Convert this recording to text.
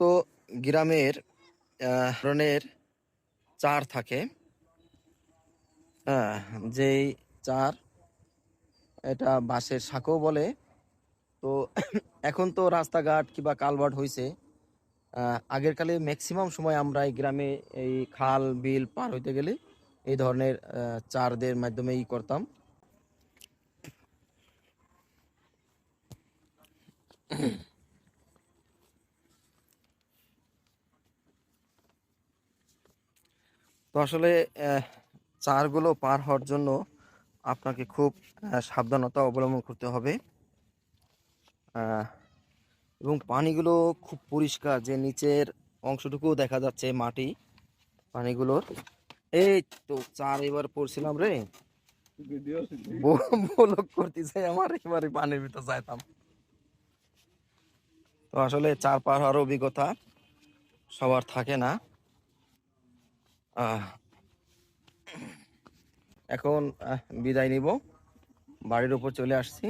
সমস্ত গ্রামের ধরনের চার থাকে। হ্যাঁ যেই চার এটা বাঁশের শাকও বলে। তো এখন তো রাস্তাঘাট কিংবা কালভার্ট হয়েছে আগের কালে ম্যাক্সিমাম সময় আমরা এই গ্রামে এই খাল, বিল পার হইতে গেলে এই ধরনের চারদের মাধ্যমেই করতাম। তো আসলে চারগুলো পার হওয়ার জন্য আপনাকে খুব সাবধানতা অবলম্বন করতে হবে। এবং পানিগুলো খুব পরিষ্কার যে নিচের অংশটুকু দেখা যাচ্ছে মাটি, পানিগুলোর। এই তো চার এবার পড়ছিলাম রে। বলক করতেছে আমার পানির ভিতর তো আসলে চার পার হওয়ার অভিজ্ঞতা সবার থাকে না। এখন বিদায় নিব। বাড়ির উপর চলে আসছি।